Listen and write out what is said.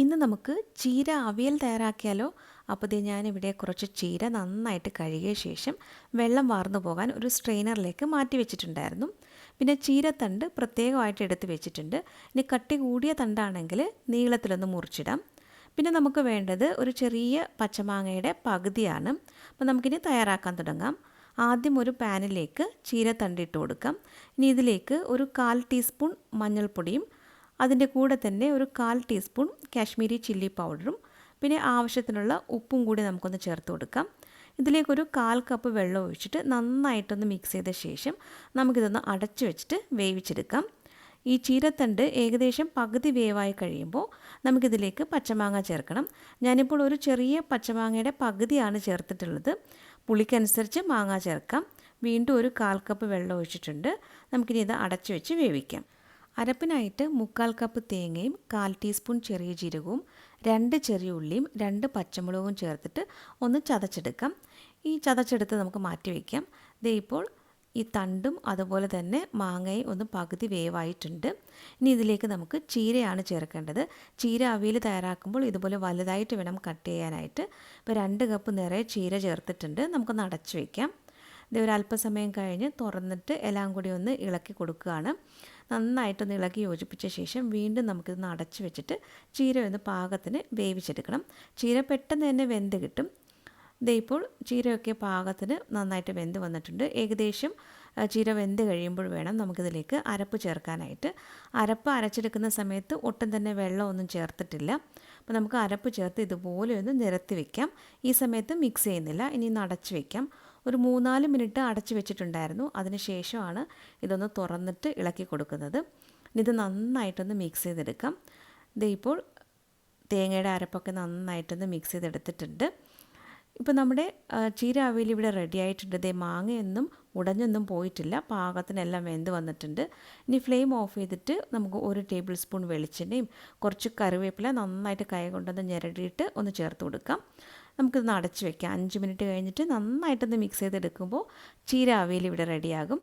ഇന്ന് നമുക്ക് ചീര അവിയൽ തയ്യാറാക്കിയാലോ? അപ്പോൾ ഇത് ഞാനിവിടെ കുറച്ച് ചീര നന്നായിട്ട് കഴുകിയ ശേഷം വെള്ളം വാർന്നു പോകാൻ ഒരു സ്ട്രെയിനറിലേക്ക് മാറ്റി വെച്ചിട്ടുണ്ടായിരുന്നു. പിന്നെ ചീരത്തണ്ട് പ്രത്യേകമായിട്ട് എടുത്ത് വെച്ചിട്ടുണ്ട്. ഇനി കട്ടി കൂടിയ തണ്ടാണെങ്കിൽ നീളത്തിലൊന്ന് മുറിച്ചിടാം. പിന്നെ നമുക്ക് വേണ്ടത് ഒരു ചെറിയ പച്ചമാങ്ങയുടെ പകുതിയാണ്. അപ്പോൾ നമുക്കിനി തയ്യാറാക്കാൻ തുടങ്ങാം. ആദ്യം ഒരു പാനിലേക്ക് ചീരത്തണ്ടിട്ട് കൊടുക്കാം. ഇനി ഇതിലേക്ക് ഒരു കാൽ ടീസ്പൂൺ മഞ്ഞൾപ്പൊടിയും അതിന്റെ കൂടെ തന്നെ ഒരു കാൽ ടീസ്പൂൺ കാശ്മീരി ചില്ലി പൗഡറും പിന്നെ ആവശ്യത്തിനുള്ള ഉപ്പും കൂടി നമുക്കൊന്ന് ചേർത്ത് കൊടുക്കാം. ഇതിലേക്കൊരു കാൽ കപ്പ് വെള്ളം ഒഴിച്ചിട്ട് നന്നായിട്ടൊന്ന് മിക്സ് ചെയ്ത ശേഷം നമുക്കിതൊന്ന് അടച്ചു വെച്ചിട്ട് വേവിച്ചെടുക്കാം. ഈ ചീരത്തണ്ട് ഏകദേശം പകുതി വേവായി കഴിയുമ്പോൾ നമുക്കിതിലേക്ക് പച്ചമാങ്ങ ചേർക്കണം. ഞാനിപ്പോൾ ഒരു ചെറിയ പച്ചമാങ്ങയുടെ പകുതിയാണ് ചേർത്തിട്ടുള്ളത്. പുളിക്കനുസരിച്ച് മാങ്ങ ചേർക്കാം. വീണ്ടും ഒരു കാൽ കപ്പ് വെള്ളം ഒഴിച്ചിട്ടുണ്ട്. നമുക്കിനി ഇത് അടച്ചു വെച്ച് വേവിക്കാം. അരപ്പിനായിട്ട് മുക്കാൽ കപ്പ് തേങ്ങയും കാൽ ടീസ്പൂൺ ചെറിയ ജീരകവും രണ്ട് ചെറിയ ഉള്ളിയും രണ്ട് പച്ചമുളകും ചേർത്തിട്ട് ഒന്ന് ചതച്ചെടുക്കാം. ഈ ചതച്ചെടുത്ത് നമുക്ക് മാറ്റി വയ്ക്കാം ദേ ഇപ്പോൾ ഈ തണ്ടും അതുപോലെ തന്നെ മാങ്ങയും ഒന്ന് പകുതി വേവായിട്ടുണ്ട്. ഇനി ഇതിലേക്ക് നമുക്ക് ചീരയാണ് ചേർക്കേണ്ടത്. ചീര അവിയൽ തയ്യാറാക്കുമ്പോൾ ഇതുപോലെ വലുതായിട്ട് വേണം കട്ട് ചെയ്യാനായിട്ട്. ഇപ്പോൾ രണ്ട് കപ്പ് നിറയെ ചീര ചേർത്തിട്ടുണ്ട്. നമുക്കൊന്ന് അടച്ചു വയ്ക്കാം ഇത് ഒരു അല്പസമയം കഴിഞ്ഞ് തുറന്നിട്ട് എല്ലാം കൂടി ഒന്ന് ഇളക്കി കൊടുക്കുകയാണ്. നന്നായിട്ടൊന്ന് ഇളക്കി യോജിപ്പിച്ച ശേഷം വീണ്ടും നമുക്കിതൊന്ന് അടച്ചു വെച്ചിട്ട് ചീര ഒന്ന് പാകത്തിന് വേവിച്ചെടുക്കണം. ചീര പെട്ടെന്ന് തന്നെ വെന്ത് കിട്ടും. ദേ ചീരയൊക്കെ പാകത്തിന് നന്നായിട്ട് വെന്ത് വന്നിട്ടുണ്ട്. ഏകദേശം ചീര വെന്ത് കഴിയുമ്പോൾ വേണം നമുക്കിതിലേക്ക് അരപ്പ് ചേർക്കാനായിട്ട്. അരപ്പ് അരച്ചെടുക്കുന്ന സമയത്ത് ഒട്ടും തന്നെ വെള്ളമൊന്നും ചേർത്തിട്ടില്ല. അപ്പോൾ നമുക്ക് അരപ്പ് ചേർത്ത് ഇതുപോലെ ഒന്ന് നിരത്തി വെക്കാം. ഈ സമയത്ത് മിക്സ് ചെയ്യുന്നില്ല. ഇനി ഒന്ന് അടച്ച് വെക്കാം. ഒരു മൂന്നാൽ മിനിറ്റ് അടച്ചു വെച്ചിട്ടുണ്ടായിരുന്നു. അതിന് ശേഷമാണ് ഇതൊന്ന് തുറന്നിട്ട് ഇളക്കി കൊടുക്കുന്നത്. ഇത് നന്നായിട്ടൊന്ന് മിക്സ് ചെയ്തെടുക്കാം. ഇത് ഇപ്പോൾ തേങ്ങയുടെ അരപ്പൊക്കെ നന്നായിട്ടൊന്ന് മിക്സ് ചെയ്തെടുത്തിട്ടുണ്ട്. ഇപ്പോൾ നമ്മുടെ ചീര അവിയൽ ഇവിടെ റെഡി ആയിട്ടുണ്ട്. ദേ മാങ്ങയൊന്നും ഉടഞ്ഞൊന്നും പോയിട്ടില്ല. പാകത്തിനെല്ലാം വെന്ത് വന്നിട്ടുണ്ട്. ഇനി ഫ്ലെയിം ഓഫ് ചെയ്തിട്ട് നമുക്ക് ഒരു ടേബിൾ സ്പൂൺ വെളിച്ചെണ്ണയും കുറച്ച് കറിവേപ്പില നന്നായിട്ട് കൈ കൊണ്ടൊന്ന് ഞെരടിയിട്ട് ഒന്ന് ചേർത്ത് കൊടുക്കാം. നമുക്കിതൊന്ന് നടച്ച് വെക്കാം. അഞ്ച് മിനിറ്റ് കഴിഞ്ഞിട്ട് നന്നായിട്ടൊന്ന് മിക്സ് ചെയ്തെടുക്കുമ്പോൾ ചീര അവിയൽ ഇവിടെ റെഡിയാകും